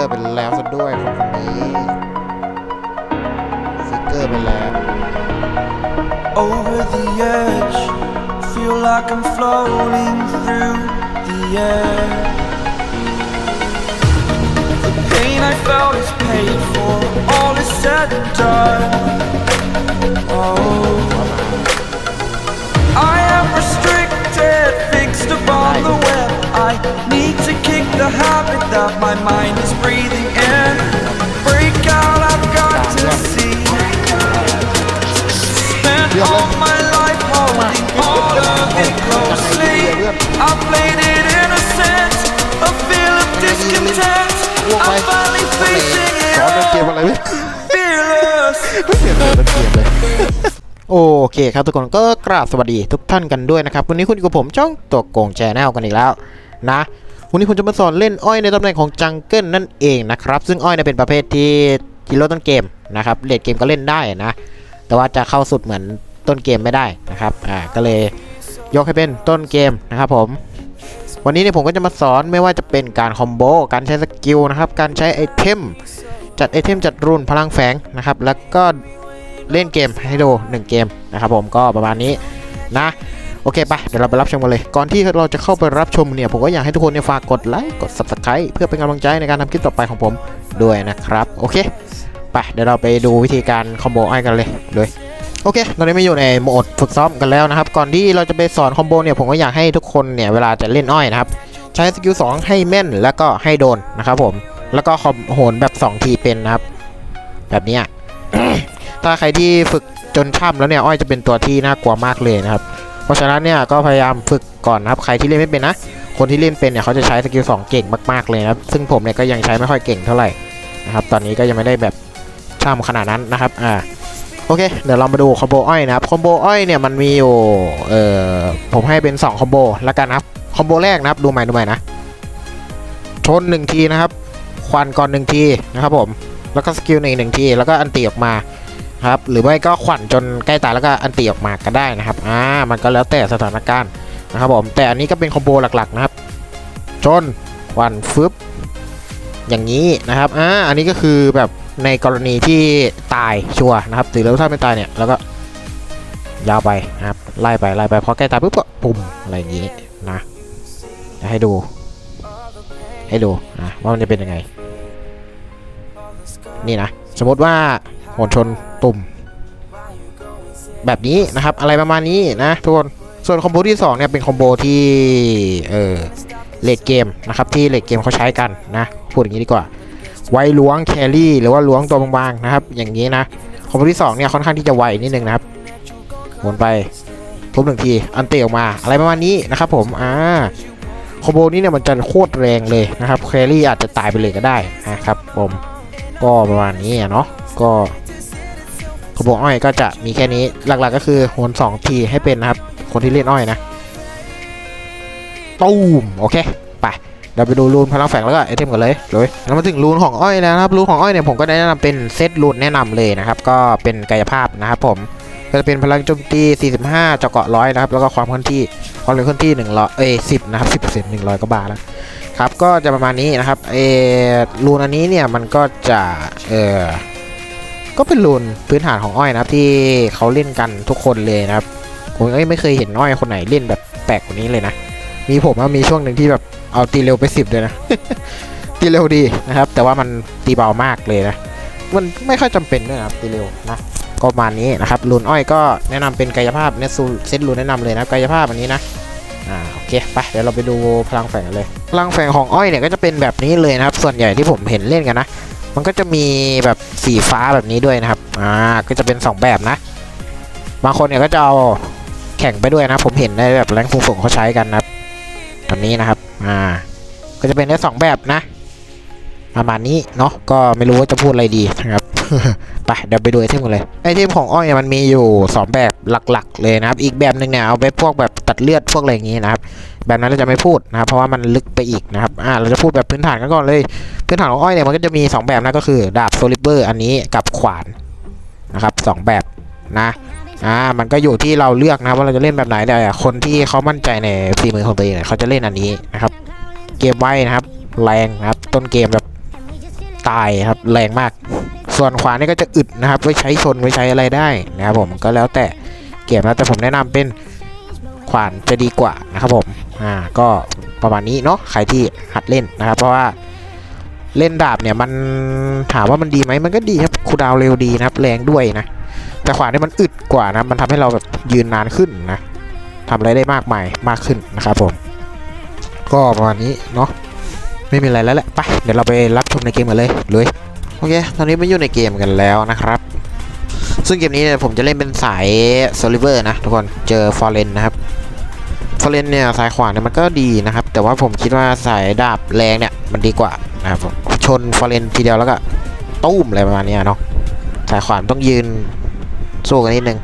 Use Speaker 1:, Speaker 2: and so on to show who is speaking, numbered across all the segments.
Speaker 1: อร์ไปแล้วซะด้วยคนคนนี้ฟิกเกอร์ไปแล้ว
Speaker 2: over the edge. Feel like I'm floating through the air. The pain I felt is paid for, all is said and done. Oh, I am restricted, fixed upon the web. I need to kick the habit that my mind is breathing in. Break out, I've got to see. Spent all my life holding all of it closely. I played it innocent, a feel of discontent. I'm finally facing
Speaker 1: สอนเกม
Speaker 2: it
Speaker 1: อะไรไม่
Speaker 2: fearless.
Speaker 1: ไม่เปลี่ยนเลยเป็นเกมเลยโอเคครับทุกคนก็กราบสวัสดีทุกท่านกันด้วยนะครับ วันนี้คุณอยู่กับผมช่องตัวโกงแชนแนลกันอีกแล้ว นะวันนี้ผมจะมาสอนเล่นอ้อยในตำแหน่งของจังเกิลนั่นเองนะครับ ซึ่งอ้อยเนี่ยเป็นประเภทที่ที่ลดต้นเกมนะครับเลดเกมก็เล่นได้นะ แต่ว่าจะเข้าสุดเหมือนต้นเกมไม่ได้นะครับอ่าก็เลยยกให้เป็นต้นเกมนะครับผม วันนี้เนี่ยผมก็จะมาสอนไม่ว่าจะเป็นการคอมโบการใช้สกิลนะครับการใช้ไอเทมจัดไอเทมจัดรุ่นพลังแฝงนะครับแล้วก็เล่นเกมให้ดู1เกมนะครับผมก็ประมาณนี้นะ โอเคไปเดี๋ยวเราไปรับชมกันเลย ก่อนที่เราจะเข้าไปรับชมเนี่ย ผมก็อยากให้ทุกคนเนี่ยฝากกดไลค์กด subscribe เพื่อเป็นกำลังใจในการทำคลิปต่อไปของผมด้วยนะครับ โอเคไปเดี๋ยวเราไปดูวิธีการคอมโบไอ้กันเลยเลยโอเค ตอนนี้มาอยู่ในโหมดฝึกซ้อมกันแล้วนะครับ ก่อนที่เราจะไปสอนคอมโบเนี่ย ผมก็อยากให้ทุกคนเนี่ย เวลาจะเล่นอ้อยนะครับ ใช้สกิล2ให้แม่นแล้วก็ให้โดนนะครับผม แล้วก็คอมโหนแบบ 2 ทีเป็นนะครับ แบบนี้ถ้าใครที่ฝึกจนช่ำแล้วเนี่ย อ้อยจะเป็นตัวที่น่ากลัวมากเลยนะครับ เพราะฉะนั้นเนี่ยก็พยายามฝึกก่อนนะครับใครที่เล่นไม่เป็นนะ คนที่เล่นเป็นเนี่ยเขาจะใช้สกิล2เก่งมากๆเลยนะครับซึ่งผมเนี่ยก็ยังใช้ไม่ค่อยเก่งเท่าไหร่นะครับตอนนี้ก็ยังไม่ได้แบบช่ำขนาดนั้นนะครับอ่าโอเคเดี๋ยวเรามาดูคอมโบอ้อยนะครับคอมโบอ้อยเนี่ยมันมีอยู่เอ่อผมให้เป็น2คอมโบแล้วกันนะครับคอมโบแรกนะครับดูใหม่ดูใหม่นะชนหนึ่งทีนะครับควันก่อนหนึ่งทีนะครับผมแล้วก็สกิลหนึ่งหนึ่งทีแล้วก็อันตีออกมา ครับหรือไม่ก็ขวัญจนใกล้ตายแล้วก็อันตีออกมาก็ได้นะครับอ่ามันก็แล้วแต่สถานการณ์นะครับผมแต่อันนี้ก็เป็นคอมโบหลักๆนะครับชนขวัญฟึบอย่างนี้นะครับอ่าอันนี้ก็คือแบบในกรณีที่ตายชัวนะครับหรือแล้วถ้าไม่ตายเนี่ยแล้วก็ยาวไปนะครับไล่ไปไล่ไปพอใกล้ตายปุ๊บก็ปุ่มอะไรอย่างนี้นะจะให้ดู ให้ดูอะว่ามันจะเป็นยังไง นี่นะ สมมติว่าหนชน ตุ่ม แบบนี้นะครับ อะไรประมาณนี้นะทุกคนส่วนคอมโบที่2เนี่ยเป็นคอมโบที่เออเลดเกมนะครับที่เลดเกมเขาใช้กันนะพูดอย่างนี้ดีกว่า ไวล้วงแครี่หรือว่าล้วงตัวบางๆนะครับ อย่างนี้นะคอมโบที่2เนี่ยค่อนข้างที่จะไวนิดนึงนะครับหมุนไปทุบหนึ่งทีอันเตะออกมาอะไรประมาณนี้นะครับ ผมอ่าคอมโบนี้เนี่ยมันจะโคตรแรงเลยนะครับแครี่อาจจะตายไปเลยก็ได้นะครับผมก็ประมาณนี้อะเนาะก็ คอมโบอ้อยก็จะมีแค่นี้หลักๆก็คือโหนสองทีให้เป็นนะครับ คนที่เล่นอ้อยนะตูมโอเคไปเดี๋ยวไปดูรูนพลังแฝงแล้วก็ไอเทมกันเลยเลยแล้วมาถึงรูนของอ้อยแล้วนะครับรูนของอ้อยเนี่ยผมก็ได้แนะนำเป็นเซตรูนแนะนำเลยนะครับ ก็เป็นกายภาพนะครับผมก็จะเป็นพลังโจมตี 45เจาะเกาะร้อยนะครับ แล้วก็ความเคลื่อนที่ความเร็วเคลื่อนที่1ร้อยเอ้ยสิบนะครับสิบเปอร์เซ็นต์หนึ่งร้อยก็บาทแล้วครับ ก็จะประมาณนี้นะครับเออรูนอันนี้เนี่ยมันก็จะเออ ก็เป็นรูนพื้นฐานของอ้อยนะครับ ที่เขาเล่นกันทุกคนเลยนะครับผมไม่เคยเห็นอ้อยคนไหนเล่นแบบแปลกกว่านี้เลยนะ มีผมว่ามีช่วงหนึ่งที่แบบเอาตีเร็วไปสิบเลยนะ ตีเร็วดีนะครับ แต่ว่ามันตีเบามากเลยนะ มันไม่ค่อยจำเป็นด้วยนะครับตีเร็วนะก็ประมาณนี้นะครับรูนอ้อยก็แนะนำเป็นกายภาพเนี่ยซูเซตรูนแนะนำเลยนะกายภาพอันนี้นะอ่าโอเคไปเดี๋ยวเราไปดูพลังแฝงกันเลย พลังแฝงของอ้อยเนี่ยก็จะเป็นแบบนี้เลยนะครับ ส่วนใหญ่ที่ผมเห็นเล่นกันนะ มันก็จะมีแบบสีฟ้าแบบนี้ด้วยนะครับ อ่า ก็จะเป็น 2 แบบนะ บางคนเนี่ยก็จะเอาแข่งไปด้วยนะ ผมเห็นในแบบแรงฟูงๆเขาใช้กันนะครับแบบนี้นะครับ อ่า ก็จะเป็นได้สองแบบนะ ประมาณนี้เนาะ ก็ไม่รู้ว่าจะพูดอะไรดีนะครับ ไปเดี๋ยวไปดูไอเทมกันเลยไอเทมของอ้อยเนี่ยมันมีอยู่ 2 แบบหลักๆเลยนะครับ อีกแบบหนึ่งเนี่ยเอาไปพวกแบบตัดเลือดพวกอะไรอย่างงี้นะครับ แบบนั้นเราจะไม่พูดนะครับเพราะว่ามันลึกไปอีกนะครับอ่าเราจะพูดแบบพื้นฐานกันก่อนเลย พื้นฐานของอ้อยเนี่ยมันก็จะมี 2 แบบนะก็คือดาบโซลิเบอร์อันนี้กับขวานนะครับสองแบบนะอ่ามันก็อยู่ที่เราเลือกนะว่าเราจะเล่นแบบไหนแต่คนที่เขามั่นใจในฝีมือของตัวเองเนี่ยเขาจะเล่นอันนี้นะครับ เกมไว้นะครับ แรงนะครับ ต้นเกมแบบตายครับแรงมาก ส่วนขวานี่ก็จะอึดนะครับไว้ใช้ชนไว้ใช้อะไรได้นะครับผมก็แล้วแต่เกมนะแต่ผมแนะนำเป็นขวานจะดีกว่านะครับผมอ่าก็ประมาณนี้เนาะใครที่หัดเล่นนะครับ เพราะว่าเล่นดาบเนี่ยมันถามว่ามันดีไหมมันก็ดีครับคูดาวเร็วดีนะครับ แรงด้วยนะ แต่ขวานนี่มันอึดกว่านะมันทำให้เราแบบยืนนานขึ้นนะทำอะไรได้มากมายมากขึ้นนะครับผม ก็ประมาณนี้เนาะไม่มีอะไรแล้วแหละไปเดี๋ยวเราไปรับชมในเกมกันเลยเลย โอเค ตอนนี้มาอยู่ในเกมกันแล้วนะครับ ซึ่งเกมนี้เนี่ยผมจะเล่นเป็นสายโซลิเวอร์นะทุกคน เจอฟอร์เรนนะครับ ฟอร์เรนเนี่ยสายขวานเนี่ยมันก็ดีนะครับ แต่ว่าผมคิดว่าสายดาบแรงเนี่ยมันดีกว่านะครับชนฟอร์เรนทีเดียวแล้วก็ตุ้มอะไรประมาณนี้เนาะ สายขวานต้องยืนสู้กันนิดนึง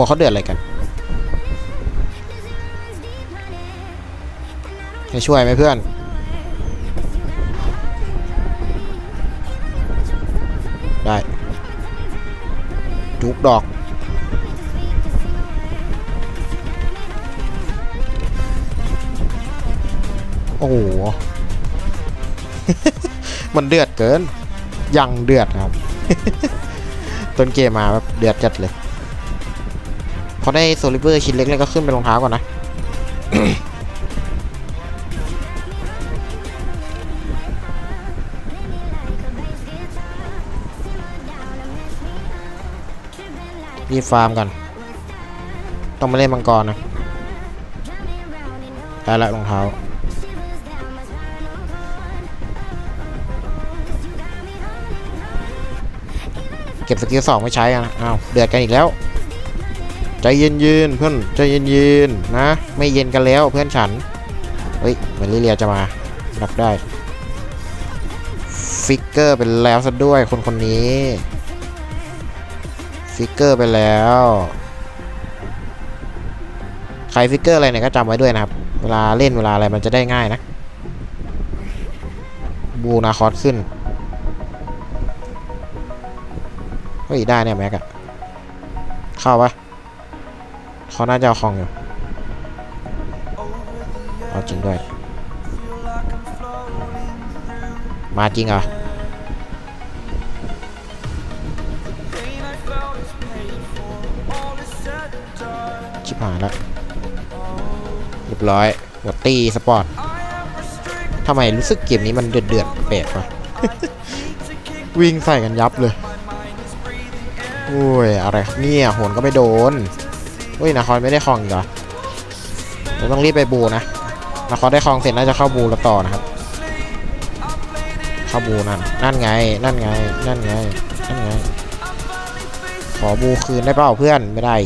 Speaker 1: เขาบอกเขาเดือดอะไรกันให้ช่วยไหมเพื่อน ได้ จุกดอกโอ้โห มันเดือดเกิน ยังเดือดครับ ต้นเกมมาแบบเดือดจัดเลย พอได้โซลิเวอร์ชิ้นเล็กๆก็ขึ้นไปรองเท้าก่อนนะ รีฟาร์มกัน ต้องมาเล่นมังกรนะได้ละรองเท้าเก็บสกิลสองไม่ใช้อะอ้าวเดือดกันอีกแล้ว ใจเย็นยืนๆเพื่อนใจเย็นยืนๆนะ ไม่เย็นกันแล้วเพื่อนฉัน เฮ้ยเหมือนลิเลียจะมาดักได้ ฟิกเกอร์ไปแล้วซะด้วยคนคนนี้ ฟิกเกอร์ไปแล้ว ใครฟิกเกอร์อะไรเนี่ยก็จำไว้ด้วยนะครับ เวลาเล่นเวลาอะไรมันจะได้ง่ายนะ บูนาคอสขึ้น เฮ้ย ได้เนี่ยแม็กอะเข้าปะ เขาน่าจะเอาของอยู่เอาจริงด้วย มาจริงเหรอชิบหายแล้วเรียบร้อยหมดตีสปอร์ตทำไมรู้สึกเกมนี้มันเดือดเดือดๆแปลกวะวิ่งใส่กันยับเลยโอ้ยอะไรเนี่ยโหนก็ไม่โดน เฮ้ยนาคอนไม่ได้คลองอีกเหรอเราต้องรีบไปบูนะนาคอนได้คลองเสร็จน่าจะเข้าบูแล้วต่อนะครับ เข้าบูนั่นนั่นไง นั่นไง นั่นไง นั่นไง ขอบูคืนได้เปล่าเพื่อนไม่ได้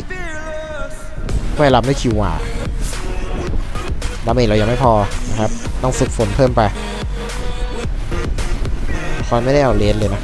Speaker 1: ไม่รับไม่คิวอะดาเมจเรายังไม่พอนะครับ ต้องฝึกฝนเพิ่มไปคอนไม่ได้เอาเลนเลยนะ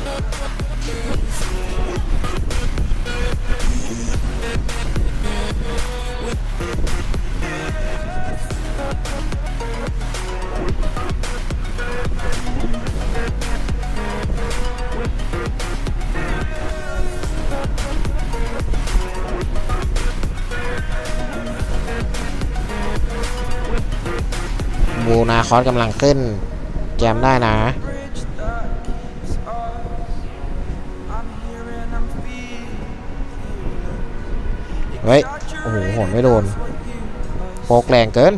Speaker 1: อสกำลังขึ้นแจมได้นะเฮ้ย โอ้โหหนไม่โดนโปกแรงเกิน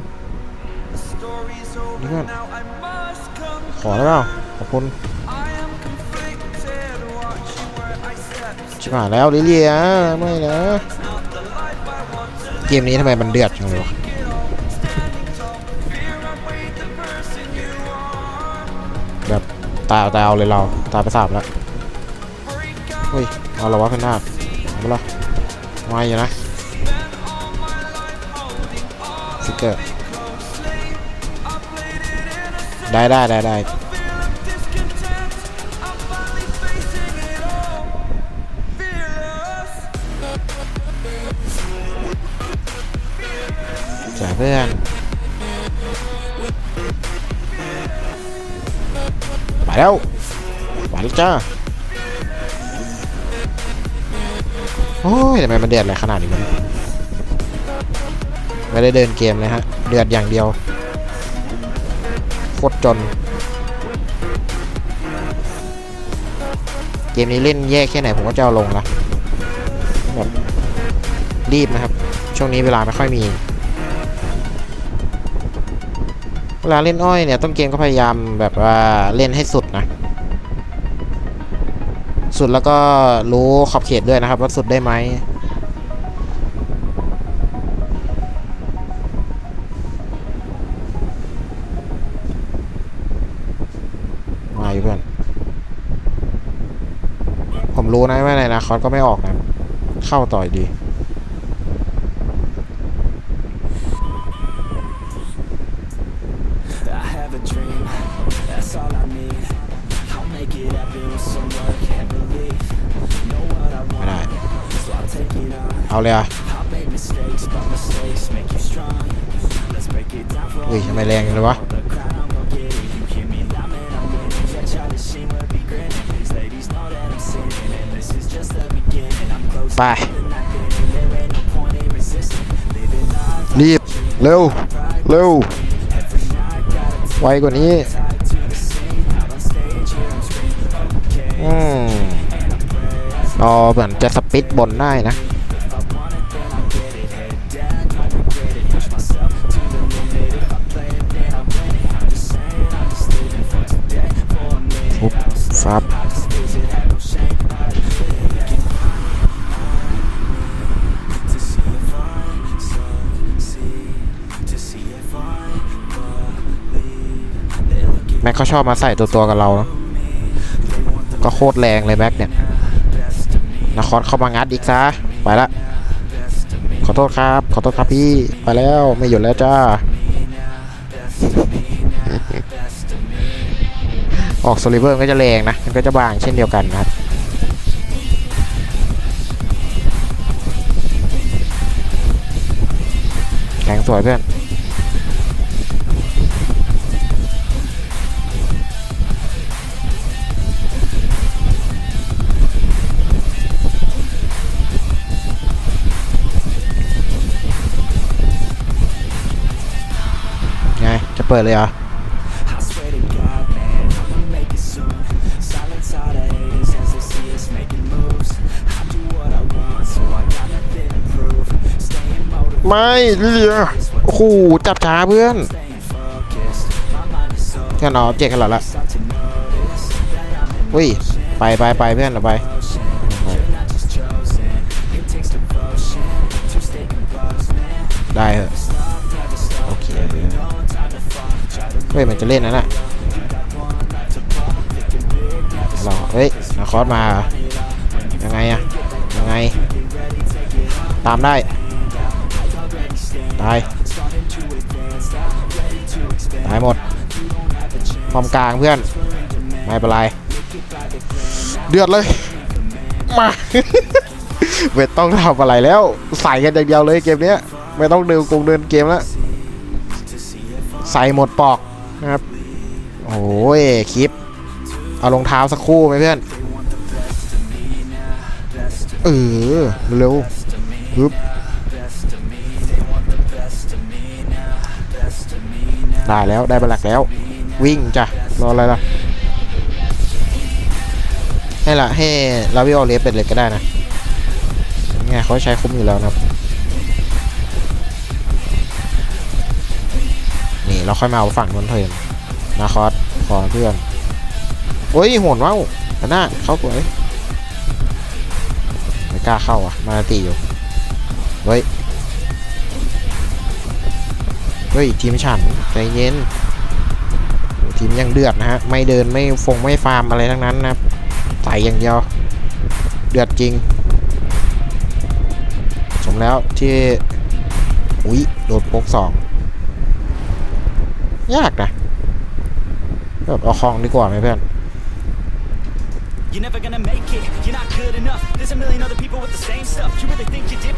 Speaker 1: นี่เพื่อนขอได้เปล่าขอบคุณชิบหายแล้วลิเลียไม่นะ เกมนี้ทำไมมันเดือดจังเลยวะ ตายเอาตายเอาเลยเราตายไปสามแล้วเฮ้ยเอาละวะเพื่อนหน้าเอาไปละมาอยู่นะฟิกเกอร์ได้ได้ได้ได้จ่ายเพื่อน แล้วมาแล้วจ้าโอ้ยทำไมมันเดือดอะไรขนาดนี้มันไม่ได้เดินเกมเลยฮะ เดือดอย่างเดียวโคตรจน เกมนี้เล่นแย่แค่ไหนผมก็จะเอาลงละแบบรีบนะครับ ช่วงนี้เวลาไม่ค่อยมี เวลาเล่นอ้อยเนี่ยต้นเกมก็พยายามแบบว่าเล่นให้สุดนะ สุดแล้วก็รู้ขอบเขตด้วยนะครับ ว่าสุดได้ไหมมาอยู่เพื่อน ผมรู้นะว่าในอนาคตก็ไม่ออกนะ เข้าต่อยดี เอาเลยอะเฮ้ยทำไมแรงเลยวะไปรีบ เร็ว เร็ว ไวกว่านี้ อืมรอเหมือนจะสปิดบนได้นะ เขาชอบมาใส่ตัวตัวๆกับเราเนอะก็โคตรแรงเลยแม็กเนี่ยนครเข้ามางัดอีกซะไปละขอโทษครับ ขอโทษครับพี่ ไปแล้วไม่หยุดแล้วจ้า ออกโซลิเวอร์ก็จะแรงนะ มันก็จะบางเช่นเดียวกันนะครับ แข็งสวยเพื่อน ปิดเลยเหรอไม่เรือโอ้จับช้าเพื่อนแค่นอเจ็กกันหรอละอุ้ย ไปไปไปเพื่อนเราไป
Speaker 3: Try to
Speaker 1: เฮ้ยมันจะเล่นนะน่ะ
Speaker 3: one life to pop. Thinking big, never
Speaker 1: เราเฮ้ยนาคอสมาเหรอยังไงอะยังไง ตามได้ ตาย ตายหมดพร้อมกลางเพื่อน ไม่เป็นไร เดือดเลย มาไม่ต้องทำอะไรแล้ว ใส่กันอย่างเดียวเลยเกมเนี้ยไม่ต้องเดินกงเดินเกมแล้ว ใส่หมดปอก นะครับ โอ้ยคลิป เอารองเท้าสักคู่ไหมเพื่อน เออ เร็วปึ๊บได้แล้วได้บลักแล้ว วิ่งจ้ะ รออะไรล่ะ ให้ละให้ลาวิโอเลฟเป็นเลยก็ได้นะ ไงเขาใช้คุ้มอยู่แล้วนะครับ นี่เราค่อยมาเอาฝั่งนนเทินนาคอสขอเพื่อนโอ้ยโหนว้าวหน้าเข้าสวยไม่กล้าเข้าอะ มาตีอยู่เฮ้ยเฮ้ยทีมฉันใจเย็นทีมยังเดือดนะฮะ ไม่เดินไม่ฟงไม่ฟาร์มอะไรทั้งนั้นนะใส่อย่างเดียว เดือดจริง สมแล้วที่ อุ๊ย โดนโป๊กสอง ยากนะแบบเอาคลองดีกว่าไหมเพื่อน
Speaker 2: you're never gonna make it. You're not good enough. There's a million other people with the same stuff. You really think you're different,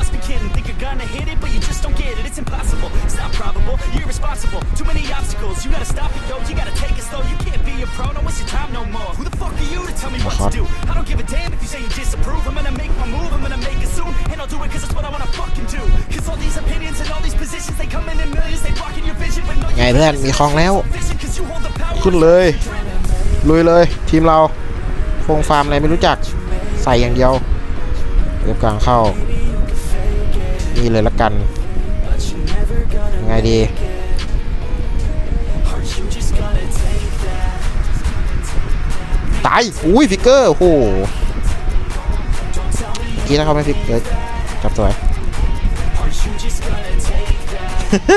Speaker 2: must be kidding. Think you're gonna hit it, but you just don't get it. It's impossible. It's not probable. You're irresponsible. Too many obstacles. You gotta stop it, yo. You gotta take it slow. You can't be a pro. Don't waste your time no more. Who the fuck are you to tell me what to do? I don't give a damn if you say you disapprove. I'm gonna make my move. I'm gonna make it soon, and I'll do it 'cause it's what I wanna fucking do. 'Cause all these opinions and all these positions, they come in in millions. They blocking your vision, but no,
Speaker 1: ไงเพื่อนมีของแล้ว
Speaker 2: vision 'cause you hold the power.
Speaker 1: ขึ้นเลย ลุยเลย ทีมเรา ฟงฟาร์มอะไรไม่รู้จัก ใส่อย่างเดียวเรียบกลางเข้า นี่เลยละกันไงดีตายอุ้ยฟิกเกอร์โอ้โหเมื่อกี้ถ้าเขาไม่ฟิกเกอร์จับสวย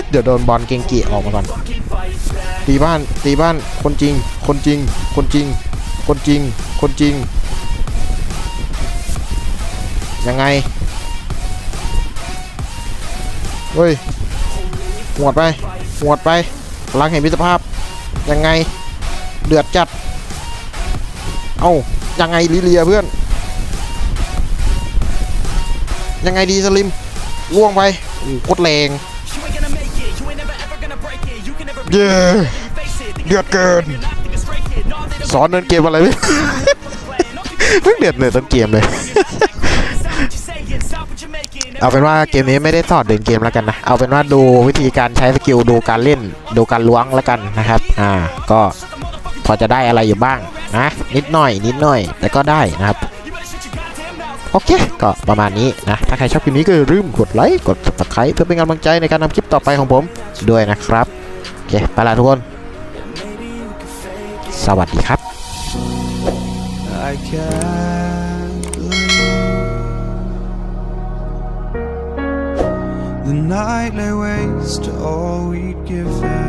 Speaker 1: เดี๋ยวโดนบอลเกงกีออกมาก่อนตีบ้านตีบ้านคนจริง คนจริง คนจริง คนจริง คนจริง ยังไง เฮ้ยหวดไปหวดไปพลังแห่งมิตรภาพ ยังไง เดือดจัด เอ้ายังไงลิเลียเพื่อน ยังไงดีสลิมล่วงไปโอ้โหโคตรแรง
Speaker 2: You ain't gonna make it. You ain't never ever gonna break it. You can never
Speaker 1: เย้
Speaker 2: face it. Think
Speaker 1: เดือดเกิน
Speaker 2: you're not, think it's straight kid. No, they don't
Speaker 1: สอนเดินเกมอะไรไม่
Speaker 2: plan. Don't you
Speaker 1: เพิ่งเดือดเลยต้นเกมเลย เอาเป็นว่าเกมนี้ไม่ได้สอนเดินเกมแล้วกันนะ เอาเป็นว่าดูวิธีการใช้สกิลดูการเล่น ดูการล้วงแล้วกันนะครับ อ่า ก็พอจะได้อะไรอยู่บ้างนะ นิดหน่อย นิดหน่อย แต่ก็ได้นะครับ โอเค ก็ประมาณนี้นะ ถ้าใครชอบคลิปนี้ก็อย่าลืมกดไลค์ กด subscribe เพื่อเป็นกำลังใจในการทำคลิปต่อไปของผมด้วยนะครับ โอเค ไปละทุกคน สวัสดีครับ
Speaker 4: I can't believe the night lay waste to all we'd given.